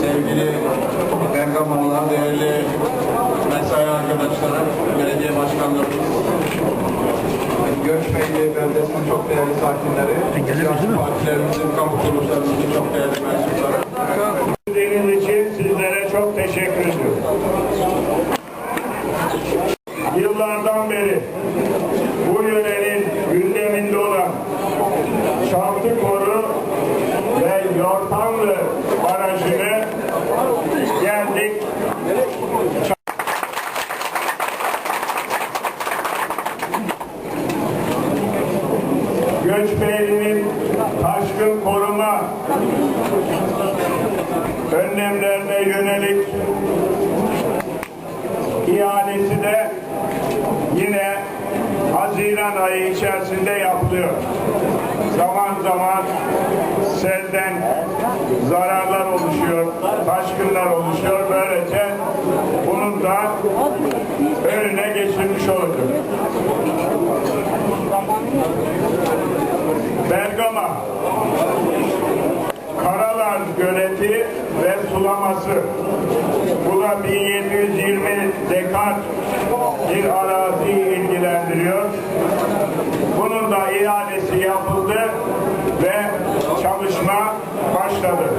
sevgili Bergamalılar, değerli mesai arkadaşlarım, belediye başkanlarımız, Göçmeyli Beldesi'nin çok değerli sakinleri, siyasi partilerimizin, kamu kuruluşlarımızın çok değerli mensupları. Dediğiniz için sizlere çok teşekkür ediyorum. Yıllardan beri bu yönenin gündeminde olan şartı koru Yortanlı Barajı'nı geldik. Göçbeyli'nin taşkın koruma önlemlerine yönelik ihalesi de yine Haziran ayı içerisinde yapılıyor. Zaman zaman selden zararlar oluşuyor, taşkınlar oluşuyor. Böylece bunun da önüne geçilmiş olacak. Bergama Karalar Göleti ve sulaması. Bu da 1720 dekar bir arazi ilgilendiriyor. Bunun da ihalesi yapıldı ve çalışma başladı.